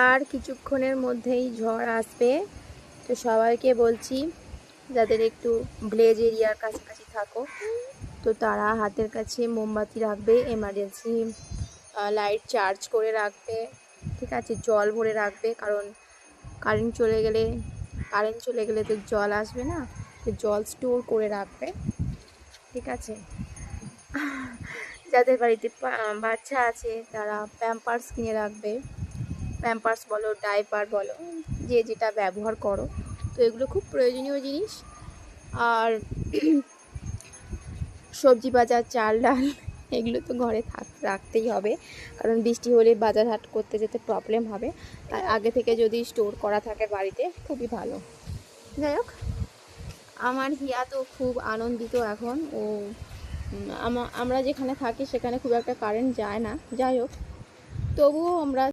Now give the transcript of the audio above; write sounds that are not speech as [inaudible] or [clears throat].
আর কিছুক্ষণের মধ্যেই ঝড় আসবে। তো সবাইকে বলছি, যাদের একটু ব্লেজ এরিয়ার কাছাকাছি থাকো, তো তারা হাতের কাছে মোমবাতি রাখবে এমার্জেন্সি লাইট চার্জ করে রাখবে, ঠিক আছে? জল ভরে রাখবে, কারণ কারেন্ট চলে গেলে কারেন্ট চলে গেলে তো জল আসবে না, তো জল স্টোর করে রাখবে, ঠিক আছে? যাদের বাড়িতে বাচ্চা আছে, তারা প্যাম্পার্স কিনে রাখবে। প্যাম্পার্স বলো ডাইপার বলো, যে যেটা ব্যবহার করো, তো এগুলো খুব প্রয়োজনীয় জিনিস। আর [clears throat] সবজি বাজার, চাল, ডাল, এগুলো তো ঘরে থাক, রাখতেই হবে। কারণ বৃষ্টি হলে বাজার হাট করতে যেতে প্রবলেম হবে। তাই আগে থেকে যদি স্টোর করা থাকে বাড়িতে, খুবই ভালো। যাই হোক, আমার হিয়া তো খুব আনন্দিত এখন। ও আমা- আমরা যেখানে থাকি সেখানে খুব একটা কারেন্ট যায় না। যাই হোক, তবুও আমরা